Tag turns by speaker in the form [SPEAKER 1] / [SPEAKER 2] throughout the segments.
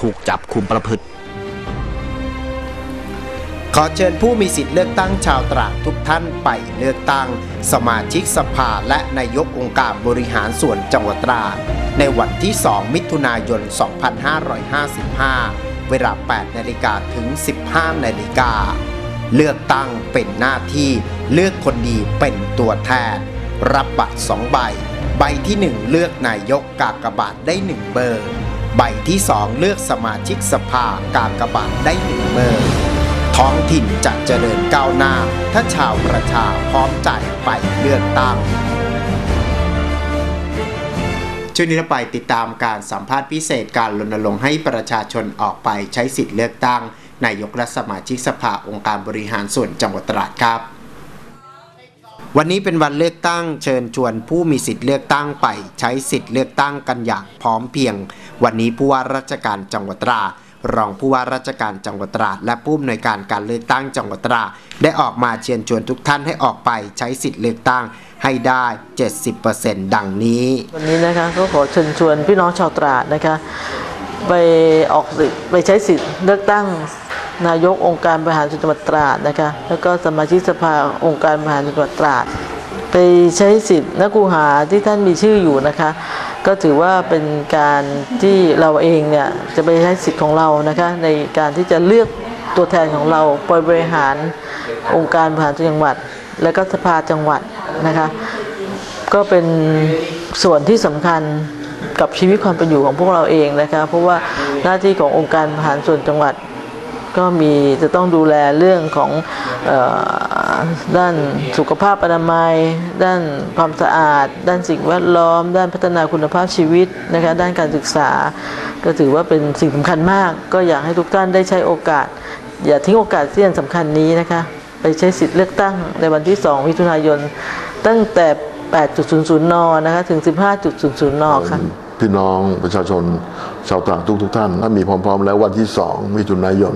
[SPEAKER 1] ถูกจับคุมประพฤติ
[SPEAKER 2] ขอเชิญผู้มีสิทธิ์เลือกตั้งชาวตราดทุกท่านไปเลือกตั้ง สมาชิกสภาและนายกองค์การบริหารส่วนจังหวัดตราดในวันที่ 2 มิถุนายน 2555 เวลา 8 นาฬิกาถึง 15 นาฬิกา เลือกตั้งเป็นหน้าที่เลือกคนดีเป็นตัวแทน รับบัตร 2 ใบ ใบที่ 1 เลือกนายกกากบาทได้ 1 เบอร์ ใบที่ 2 เลือกสมาชิกสภากากบาทได้1เบอร์ท้องถิ่นจะเจริญก้าวหน้า ถ้าชาวประชาพร้อมใจไปเลือกตั้งช่วงนี้เราไปติดตามการสัมภาษณ์พิเศษการรณรงค์ให้ประชาชนออกไปใช้สิทธิ์เลือกตั้งนายกและสมาชิกสภาองค์การบริหารส่วนจังหวัดตราดครับ วันนี้เป็นวันเลือกตั้งเชิญชวนผู้มีสิทธิ์เลือกตั้งไป ใช้สิทธิ์เลือกตั้งกันอย่างพร้อมเพียง วันนี้ผู้ว่าราชการจังหวัดตรารองผู้ว่าราชการจังหวัดตราดและผู้อำนวยการการเลือกตั้งจังหวัดตราดได้ออกมาเชิญชวนทุกท่านให้ออกไปใช้สิทธิ์เลือกตั้งให้ได้ 70%ดังนี้
[SPEAKER 3] วันนี้นะคะก็ขอเชิญชวนพี่น้องชาวตราดนะคะไปออกสิทธิ์ไปใช้สิทธิ์เลือกตั้ง นายกองค์การบริหารส่วนจังหวัดตราดนะคะ แล้วก็สมาชิกสภาองค์การบริหารส่วนจังหวัดตราด ไปใช้สิทธิ์นักกูหาที่ท่านมีชื่ออยู่นะคะ ก็ถือว่าเป็นการที่เราเองเนี่ยจะไปใช้สิทธิ์ของเรานะคะ ในการที่จะเลือกตัวแทนของเราไปบริหารองค์การบริหารส่วนจังหวัด และก็สภาจังหวัดนะคะ ก็เป็นส่วนที่สำคัญกับชีวิตความเป็นอยู่ของพวกเราเองนะคะ เพราะว่าหน้าที่ขององค์การบริหารส่วนจังหวัด ก็มีจะต้องดูแลเรื่องของออด้านสุขภาพอนามัย ด้านความสะอาด ด้านสิ่งแวดล้อม ด้านพัฒนาคุณภาพชีวิตนะคะด้านการศึกษา ก็ถือว่าเป็นสิ่งสำคัญมาก ก็อยากให้ทุกท่านได้ใช้โอกาส อย่าทิ้งโอกาสที่สำคัญนี้นะคะไปใช้สิทธิ์เลือกตั้งในวันที่ 2 มิถุนายน ตั้งแต่ 8.00 น นะคะ ถึง 15.00 น ค่ะ
[SPEAKER 4] พี่น้องประชาชน ชาวตราดทุกทุกท่านถ้ามีพร้อม ๆ แล้ววันที่สองมิถุนายน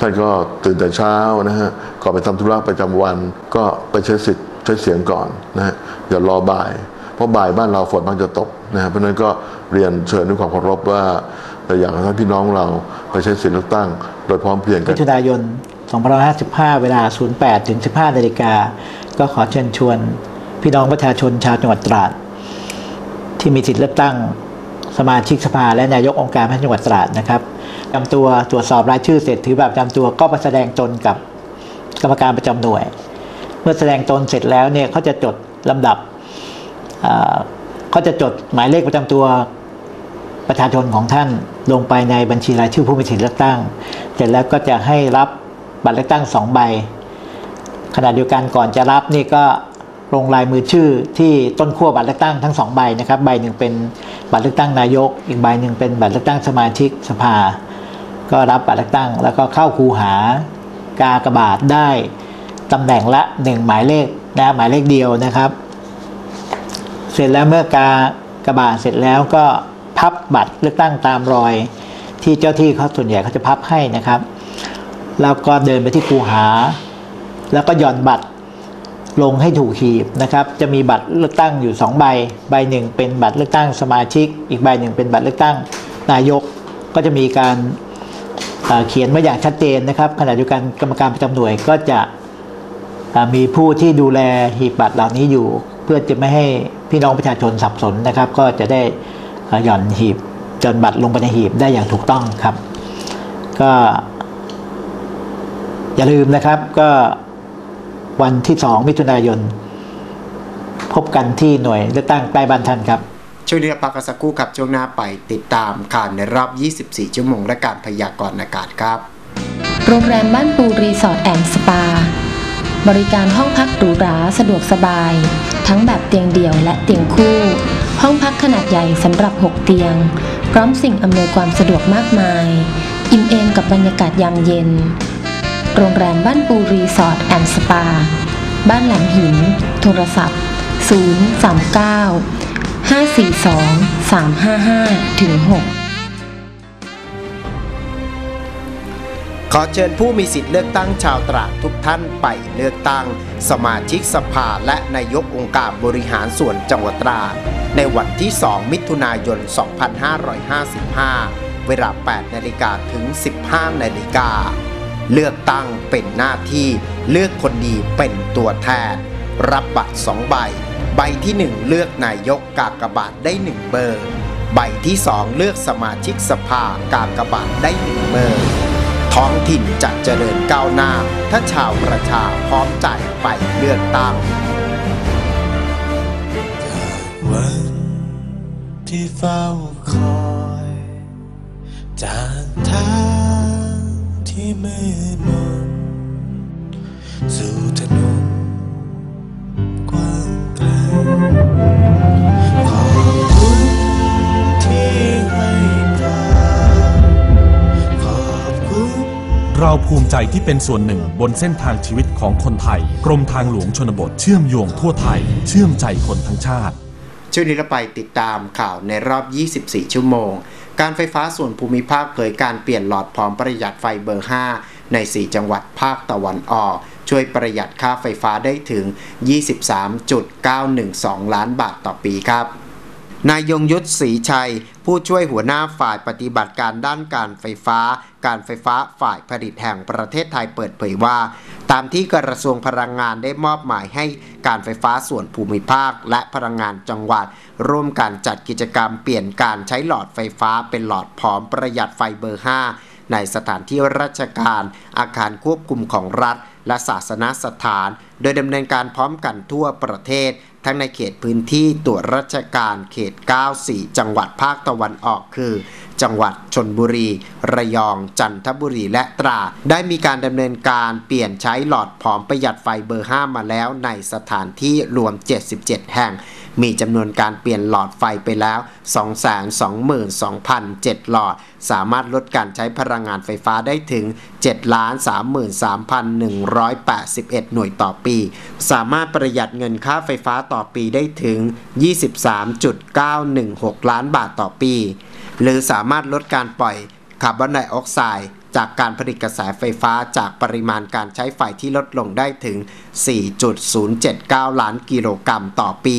[SPEAKER 4] ท่านก็ตื่นแต่เช้านะฮะก่อนไปทำธุระประจำวันก็ไปใช้สิทธิ์ใช้เสียงก่อนนะฮะอย่ารอบ่าย เพราะบ่ายบ้านเราฝนมันจะตกนะฮะเพราะนั้นก็เรียนเชิญด้วยความเคารพว่าอยากให้ท่านพี่น้องเราไปใช้สิทธิ์เลือกตั้ง โดยพร้อมเพรียงกันมิ
[SPEAKER 5] ถุนายน2555 เวลา 08 ถึง 15 นาฬิกา ก็ขอเชิญชวน พี่น้องประชาชนชาวจังหวัดตราด ที่มีสิทธิ์เลือกตั้ง สมาชิกสภาและนายกองค์การบริหาจังหวัดตราดนะครับจำตัวตรวจสอบรายชื่อเสร็จถือแบบจำตัวก็มาแสดงตนกับกรรมการประจำหน่วย เมื่อแสดงตนเสร็จแล้วเนี่ยเขาจะจดลำดับเขาจะจดหมายเลขประจำตัวประชาชนของท่านลงไปในบัญชีรายชื่อผู้มีสิทธิเลือกตั้ง เสร็จแล้วก็จะให้รับบัตรเลือกตั้งสองใบ ขณะเดียวกันก่อนจะรับนี่ก็ลงลายมือชื่อที่ต้นขั้วบัตรเลือกตั้งทั้งสองใบนะครับ ใบหนึ่งเป็น บัตรเลือกตั้งนายก อีกใบหนึ่งเป็นบัตรเลือกตั้งสมาชิกสภา ก็รับบัตรเลือกตั้ง แล้วก็เข้าคูหากากบาทได้ตำแหน่งละหนึ่งหมายเลขนะหมายเลขเดียวนะครับ เสร็จแล้วเมื่อกากระบาดเสร็จแล้วก็พับบัตรเลือกตั้งตามรอย ที่เจ้าที่เขาส่วนใหญ่เขาจะพับให้นะครับ แล้วก็เดินไปที่คูหา แล้วก็หย่อนบัตร ลงให้ถูกหีบนะครับจะมีบัตรเลือกตั้งอยู่ 2 ใบ ใบหนึ่งเป็นบัตรเลือกตั้งสมาชิก อีกใบหนึ่งเป็นบัตรเลือกตั้งนายกก็จะมีการเขียนไว้อย่างชัดเจนนะครับขณะเดียวกันกรรมการประจำหน่วยก็จะมีผู้ที่ดูแลหีบบัตรเหล่านี้อยู่ เพื่อจะไม่ให้พี่น้องประชาชนสับสนนะครับ ก็จะได้หย่อนหีบจนบัตรลงไปในหีบได้อย่างถูกต้องครับ ก็ อย่าลืมนะครับก็ วันที่สองมิถุนายน พบกันที่หน่วยเลือกตั้งใกล้บ้านท่านครับ
[SPEAKER 2] ช่วงนี้เราพักกันสักครู่ครับช่วงหน้าไปติดตามข่าวในรอบ 24 ชั่วโมงและการพยากรณ์อากาศครับ
[SPEAKER 6] โรงแรมบ้านปูรีสอร์ทแอนด์สปา บริการห้องพักหรูหราสะดวกสบาย ทั้งแบบเตียงเดี่ยวและเตียงคู่ ห้องพักขนาดใหญ่สำหรับ 6 เตียง พร้อมสิ่งอำนวยความสะดวกมากมาย อิ่มเอมกับบรรยากาศยามเย็น โรงแรมบ้านปูรีสอร์ทแอนด์สปา บ้านแหลมหิน โทรศัพท์ 039 542 355ถึง6
[SPEAKER 2] ขอเชิญผู้มีสิทธิ์เลือกตั้งชาวตราดทุกท่านไปเลือกตั้ง สมาชิกสภาและนายกองค์การบริหารส่วนจังหวัดตราดในวันที่ 2 มิถุนายน 2555 เวลา 8 นาฬิกาถึง 15 นาฬิกา เลือกตั้งเป็นหน้าที่เลือกคนดีเป็นตัวแทน รับบัตร2ใบ ใบที่ 1 เลือกนายกกากบาทได้ 1 เบอร์ ใบที่ 2 เลือกสมาชิกสภากากบาทได้ 1 เบอร์ ท้องถิ่นจะเจริญก้าวหน้า ถ้าชาวประชาพร้อมใจไปเลือกตั้ง
[SPEAKER 1] วันที่เฝ้าคอยจากทาง ที่มืดมนสู่ถนนกว้างไกลขอบคุณที่ให้กาขอบคุณ
[SPEAKER 7] เราภูมิใจที่เป็นส่วนหนึ่งบนเส้นทางชีวิตของคนไทย กรมทางหลวงชนบทเชื่อมโยงทั่วไทย เชื่อมใจคนทั้งชาติ
[SPEAKER 2] ช่วงนี้เราไปติดตามข่าวในรอบ 24 ชั่วโมง การไฟฟ้าส่วนภูมิภาคเผยการเปลี่ยนหลอดพร้อมประหยัดไฟเบอร์ 5 ใน 4 จังหวัดภาคตะวันออก ช่วยประหยัดค่าไฟฟ้าได้ถึง 23.912 ล้านบาทต่อปีครับ นายยงยุทธศรีชัย ผู้ช่วยหัวหน้าฝ่ายปฏิบัติการด้านการไฟฟ้า การไฟฟ้าฝ่ายผลิตแห่งประเทศไทยเปิดเผยว่า ตามที่กระทรวงพลังงานได้มอบหมายให้การไฟฟ้าส่วนภูมิภาค และพลังงานจังหวัด ร่วมกันจัดกิจกรรมเปลี่ยนการใช้หลอดไฟฟ้าเป็นหลอดพร้อมประหยัดไฟเบอร์ 5 ในสถานที่ราชการ อาคารควบคุมของรัฐ และศาสนสถาน โดยดำเนินการพร้อมกันทั่วประเทศ ทั้งในเขตพื้นที่ตรวจราชการเขต 94 จังหวัดภาคตะวันออกคือ จังหวัดชนบุรี ระยอง จันทบุรีและตรา ได้มีการดำเนินการเปลี่ยนใช้หลอดผอมประหยัดไฟเบอร์ 5 มาแล้วในสถานที่รวม 77 แห่ง มีจำนวนการเปลี่ยนหลอดไฟไปแล้ว 222,007หลอด สามารถลดการใช้พลังงานไฟฟ้าได้ถึง 733,181 หน่วยต่อปี สามารถประหยัดเงินค่าไฟฟ้าต่อปีได้ถึง 23.916 ล้านบาทต่อปี หรือสามารถลดการปล่อยคาร์บอนไดออกไซด์ จากการผลิตกระแสไฟฟ้าจากปริมาณการใช้ไฟที่ลดลงได้ถึง 4.079 ล้านกิโลกรัมต่อปี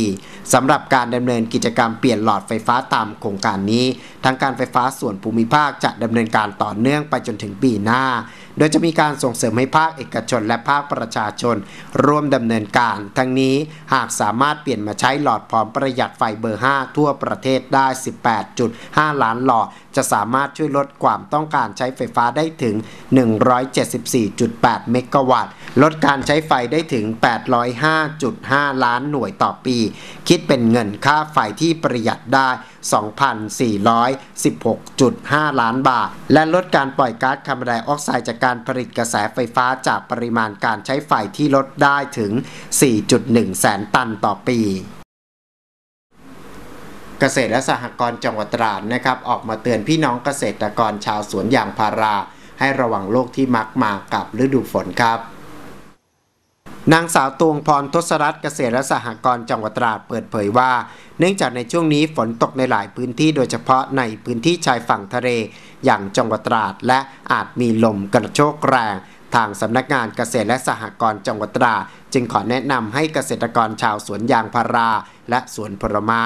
[SPEAKER 2] สำหรับการดำเนินกิจกรรมเปลี่ยนหลอดไฟฟ้าตามโครงการนี้ ทางการไฟฟ้าส่วนภูมิภาคจะดำเนินการต่อเนื่องไปจนถึงปีหน้า โดยจะมีการส่งเสริมให้ภาคเอกชนและภาคประชาชน ร่วมดำเนินการ ทั้งนี้หากสามารถเปลี่ยนมาใช้หลอดพร้อมประหยัดไฟเบอร์ 5 ทั่วประเทศได้ 18.5 ล้านหลอด จะสามารถช่วยลดความต้องการใช้ไฟฟ้าได้ถึง 174.8 เมกะวัตต์ ลดการใช้ไฟได้ถึง 805.5 ล้านหน่วยต่อปี คิดเป็นเงินค่าไฟที่ประหยัดได้ 2,416.5 ล้านบาท และลดการปล่อยก๊าซคาร์บอนไดออกไซด์จากการผลิตกระแสไฟฟ้าจากปริมาณการใช้ไฟที่ลดได้ถึง 4.1 แสนตันต่อปีเกษตรและสหกรณ์จังหวัดตราดนะครับออกมาเตือนพี่น้องเกษตรกรชาวสวนยางพารา ให้ระวังโรคที่มักมากับฤดูฝนครับ นางสาวตวงพรทศรัตน์เกษตรและสหกรณ์จังหวัดตราดเปิดเผยว่า เนื่องจากในช่วงนี้ฝนตกในหลายพื้นที่โดยเฉพาะในพื้นที่ชายฝั่งทะเล อย่างจังหวัดตราดและอาจมีลมกระโชกแรง ทางสำนักงานเกษตรและสหกรณ์จังหวัดตราดจึงขอแนะนำให้เกษตรกรชาวสวนยางพารา และสวนผลไม้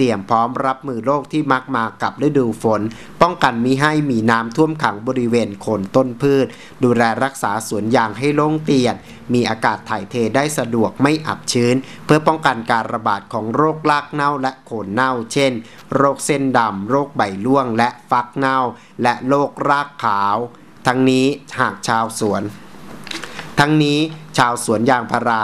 [SPEAKER 2] ตรียมพร้อมรับมือโรคที่มักมากับฤดูฝน ป้องกันมิให้มีน้ำท่วมขังบริเวณโคนต้นพืช ดูแลรักษาสวนยางให้โล่งเตียน มีอากาศถ่ายเทได้สะดวกไม่อับชื้น เพื่อป้องกันการระบาดของโรครากเน่าและโคนเน่า เช่น โรคเส้นดำโรคใบร่วง และฟักเน่า และโรครากขาว ทั้งนี้หากชาวสวน ทั้งนี้ชาวสวนยางพารา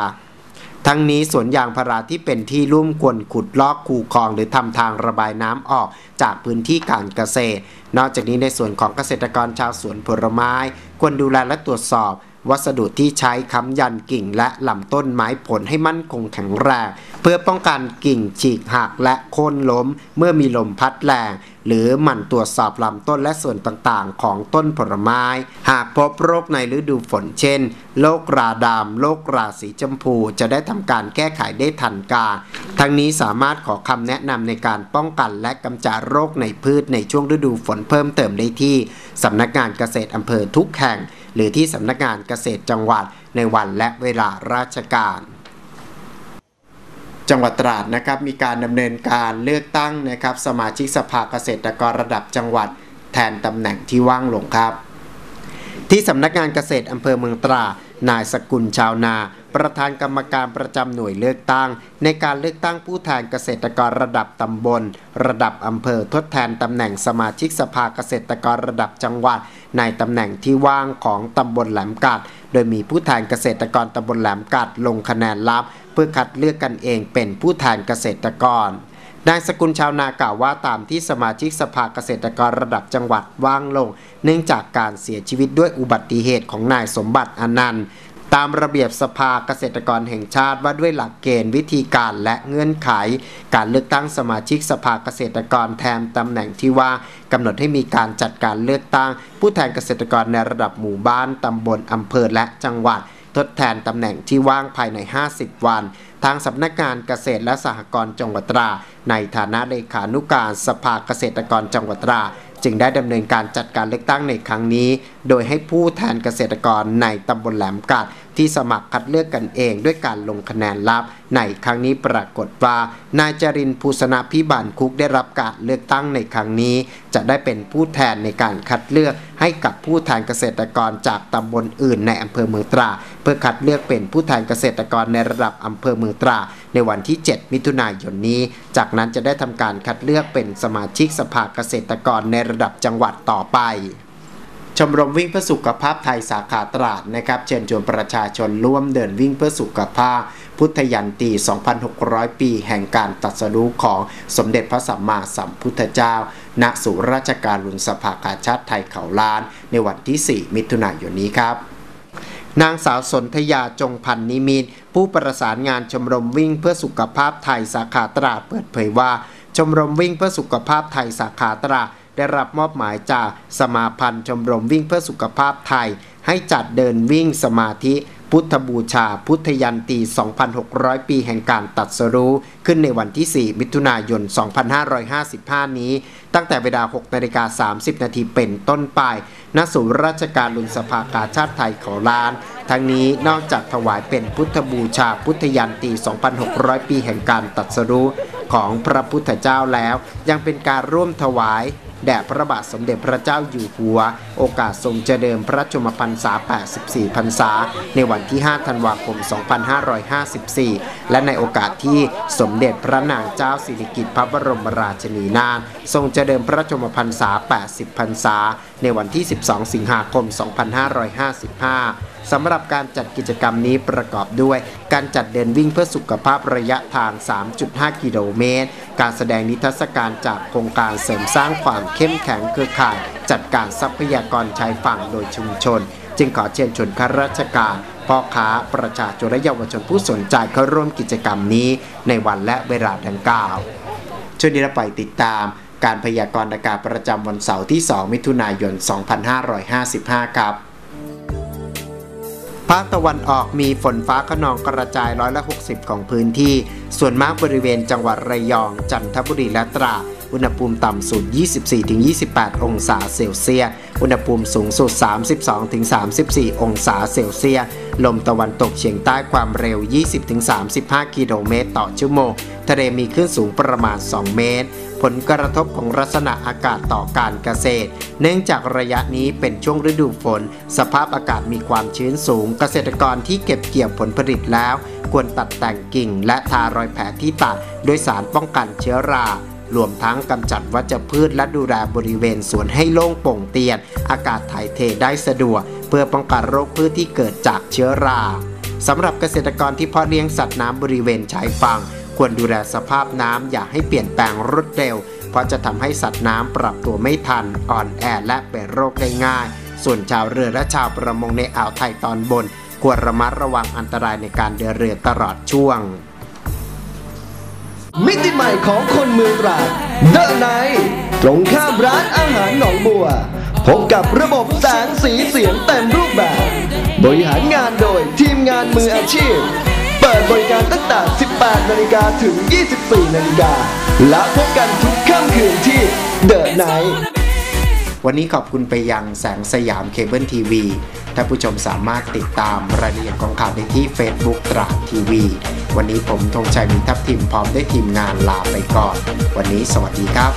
[SPEAKER 2] ทั้งนี้สวนยางพาราที่เป็นที่ลุ่มควรขุดลอกคูคลองหรือทำทางระบายน้ำออกจากพื้นที่การเกษตร นอกจากนี้ในส่วนของเกษตรกรชาวสวนผลไม้ ควรดูแลและตรวจสอบ วัสดุที่ใช้ค้ำยันกิ่งและลำต้นไม้ผลให้มั่นคงแข็งแรง เพื่อป้องกันกิ่งฉีกหักและโค่นล้ม เมื่อมีลมพัดแรง หรือหมั่นตรวจสอบลำต้นและส่วนต่างๆ ของต้นผลไม้ หากพบโรคในฤดูฝนเช่นโรคราดำโรคราสีชมพูจะได้ทำการแก้ไขได้ทันการ ทั้งนี้สามารถขอคำแนะนำในการป้องกันและกำจัดโรคในพืชในช่วงฤดูฝนเพิ่มเติมได้ที่สำนักงานเกษตรอำเภอทุกแห่ง หรือที่สำนักงานเกษตรจังหวัดในวันและเวลาราชการจังหวัดตราดนะครับมีการดำเนินการเลือกตั้งนะครับสมาชิกสภาเกษตรกรระดับจังหวัดแทนตำแหน่งที่ว่างลงครับ ที่สำนักงานเกษตรอำเภอเมืองตรา นายสกุลชาวนา ประธานกรรมการประจำหน่วยเลือกตั้ง ในการเลือกตั้งผู้แทนเกษตรกรระดับตำบล ระดับอำเภอทดแทนตำแหน่งสมาชิกสภาเกษตรกรระดับจังหวัด ในตำแหน่งที่ว่างของตำบลแหลมกัดโดยมีผู้แทนเกษตรกรตำบลแหลมกัดลงคะแนนลับ เพื่อคัดเลือกกันเองเป็นผู้แทนเกษตรกร นายสกุลชาวนากล่าวว่าตามที่สมาชิกสภาเกษตรกรระดับจังหวัดว่างลง เนื่องจากการเสียชีวิตด้วยอุบัติเหตุของนายสมบัติอนันต์ตามระเบียบสภาเกษตรกรแห่งชาติว่าด้วยหลักเกณฑ์วิธีการและเงื่อนไข การเลือกตั้งสมาชิกสภาเกษตรกรแทนตำแหน่งที่ว่ากำหนดให้มีการจัดการเลือกตั้ง ผู้แทนเกษตรกรในระดับหมู่บ้านตำบลอำเภอและจังหวัด ทดแทนตำแหน่งที่ว่างภายใน 50 วันทางสำนักงานเกษตรและสหกรณ์จังหวัดตรา ในฐานะเลขานุการสภาเกษตรกรจังหวัดตราจึงได้ดำเนินการจัดการเลือกตั้งในครั้งนี้ โดยให้ผู้แทนเกษตรกรในตำบลแหลมกัด ที่สมัครคัดเลือกกันเองด้วยการลงคะแนนลับ ในครั้งนี้ปรากฏว่า นายจรินภูสนาพิบันคุกได้รับการเลือกตั้งในครั้งนี้ จะได้เป็นผู้แทนในการคัดเลือก ให้กับผู้แทนเกษตรกรจากตำบลอื่นในอำเภอเมืองตรา เพื่อคัดเลือกเป็นผู้แทนเกษตรกรในระดับอำเภอเมืองตรา ในวันที่ 7 มิถุนายนนี้ จากนั้นจะได้ทำการคัดเลือกเป็นสมาชิกสภาเกษตรกรในระดับจังหวัดต่อไปชมรมวิ่งเพื่อสุขภาพไทยสาขาตราดนะครับ เชิญชวนประชาชนร่วมเดินวิ่งเพื่อสุขภาพ พุทธยันตี 2,600 ปี แห่งการตรัสรู้ของสมเด็จพระสัมมาสัมพุทธเจ้า ณสุราชการลุนสภากาชาติไทยเขาล้าน ในวันที่ 4 มิถุนายนนี้ครับ นางสาวสนธยาจงพันนิมิตผู้ประสานงานชมรมวิ่งเพื่อสุขภาพไทยสาขาตราดเปิดเผยว่า ชมรมวิ่งเพื่อสุขภาพไทยสาขาตราดได้รับมอบหมายจากสมาพันธ์ชมรมวิ่งเพื่อสุขภาพไทย ให้จัดเดินวิ่งสมาธิ พุทธบูชา พุทธยันตี 2,600 ปีแห่งการตัดสรู้ ขึ้นในวันที่ 4 มิถุนายน 2555 นี้ ตั้งแต่เวลา 6นาฬิกา30 นาทีเป็นต้นไป ณศูนย์ราชการลุนสภากาชาติไทยเขาล้าน ทั้งนี้นอกจากถวายเป็นพุทธบูชาพุทธยันตี 2,600 ปีแห่งการตัดสรู้ของพระพุทธเจ้าแล้ว ยังเป็นการร่วมถวาย แด่พระบาทสมเด็จพระเจ้าอยู่หัว โอกาสทรงเจริญพระชมพรรษา 84 พรรษา ในวันที่ 5 ธันวาคม 2554 และในโอกาสที่สมเด็จพระนางเจ้าสิริกิติ์พระบรมราชินีนาถทรงเจริญพระชมพรรษา 80 พรรษา ในวันที่ 12 สิงหาคม 2555 สำหรับการจัดกิจกรรมนี้ประกอบด้วย การจัดเดินวิ่งเพื่อสุขภาพระยะทาง 3.5 กิโลเมตร การแสดงนิทรรศการจากโครงการเสริมสร้างความเข้มแข็งเครือข่าย จัดการทรัพยากรชายฝั่งโดยชุมชน จึงขอเชิญชวนข้าราชการพ่อค้าประชาชนและเยาวชนผู้สนใจเข้าร่วมกิจกรรมนี้ในวันและเวลาดังกล่าวช่วงนี้เราไปติดตามการพยากรณ์อากาศประจำวันเสาร์ที่ 2 มิถุนายน 2555 ครับ ภาคตะวันออกมีฝนฟ้าขนองกระจายร้อยละ 60 ของพื้นที่ ส่วนมากบริเวณจังหวัดระยอง จันทบุรีและตรา อุณหภูมิต่ำสุด 24-28 องศาเซลเซียส อุณหภูมิสูงสุด 32-34 องศาเซลเซียส ลมตะวันตกเฉียงใต้ความเร็ว 20-35 กิโลเมตรต่อชั่วโมง ทะเลมีคลื่นสูงประมาณ 2 เมตร ผลกระทบของลักษณะอากาศต่อการเกษตร เนื่องจากระยะนี้เป็นช่วงฤดูฝน สภาพอากาศมีความชื้นสูง เกษตรกรที่เก็บเกี่ยวผลผลิตแล้ว ควรตัดแต่งกิ่ง และทารอยแผลที่ตัดด้วยสารป้องกันเชื้อรารวมทั้งกำจัดวัชพืชและดูแลบริเวณสวนให้โล่งโปร่งเตียน อากาศถ่ายเทได้สะดวก เพื่อป้องกันโรคพืชที่เกิดจากเชื้อราสำหรับเกษตรกรที่เพาะเลี้ยงสัตว์น้ำบริเวณชายฝั่ง ควรดูแลสภาพน้ำอย่าให้เปลี่ยนแปลงรวดเร็ว เพราะจะทำให้สัตว์น้ำปรับตัวไม่ทัน อ่อนแอและเป็นโรคได้ง่าย ส่วนชาวเรือและชาวประมงในอ่าวไทยตอนบน ควรระมัดระวังอันตรายในการเดินเรือตลอดช่วง
[SPEAKER 8] มิติใหม่ของคนเมืองตราดเดอะไนตรงข้ามร้านอาหารหนองบัวพบกับระบบแสงสีเสียงเต็มรูปแบบ บริหารงานโดยทีมงานมืออาชีพ ปิดบริการตั้งแต่ 18 นาฬิกาถึง 24 นาฬิกา และพบกันทุกค่ำคืนที่เดอะไน
[SPEAKER 2] วันนี้ขอบคุณไปยังแสงสยามเคเบิลทีวีท่านผู้ชมสามารถติดตามรายละเอียดของข่าวได้ที่ Facebook ตราดทีวี วันนี้ผมธงชัยมีทัพทีมพร้อมด้วยทีมงานลาไปก่อน วันนี้สวัสดีครับ